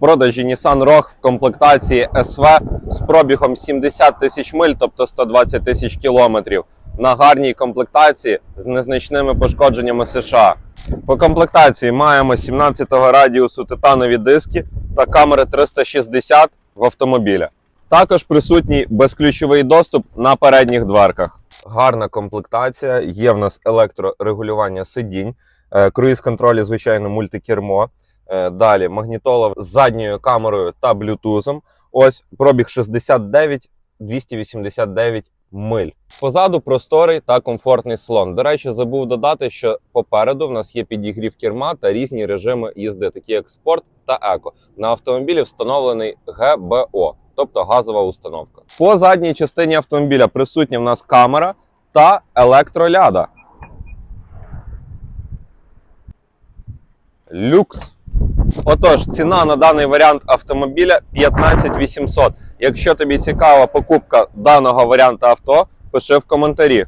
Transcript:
продажі Nissan Rogue в комплектації SV з пробігом 70 тисяч миль, тобто 120 тисяч кілометрів, на гарній комплектації з незначними пошкодженнями США. По комплектації маємо 17-го радіусу титанові диски та камери 360 в автомобіля. Також присутній безключовий доступ на передніх дверках. Гарна комплектація. Є в нас електрорегулювання сидінь, е, круїз-контролі, звичайно, мультикермо. Е, Далі магнітола з задньою камерою та блютузом. Ось пробіг 69 289 миль. Позаду просторий та комфортний салон. До речі, забув додати, що попереду в нас є підігрів керма та різні режими їзди, такі як спорт та еко. На автомобілі встановлений ГБО, тобто газова установка. По задній частині автомобіля присутня в нас камера та електроляда. Люкс. Отож, ціна на даний варіант автомобіля 15 800. Якщо тобі цікава покупка даного варіанта авто, пиши в коментарі.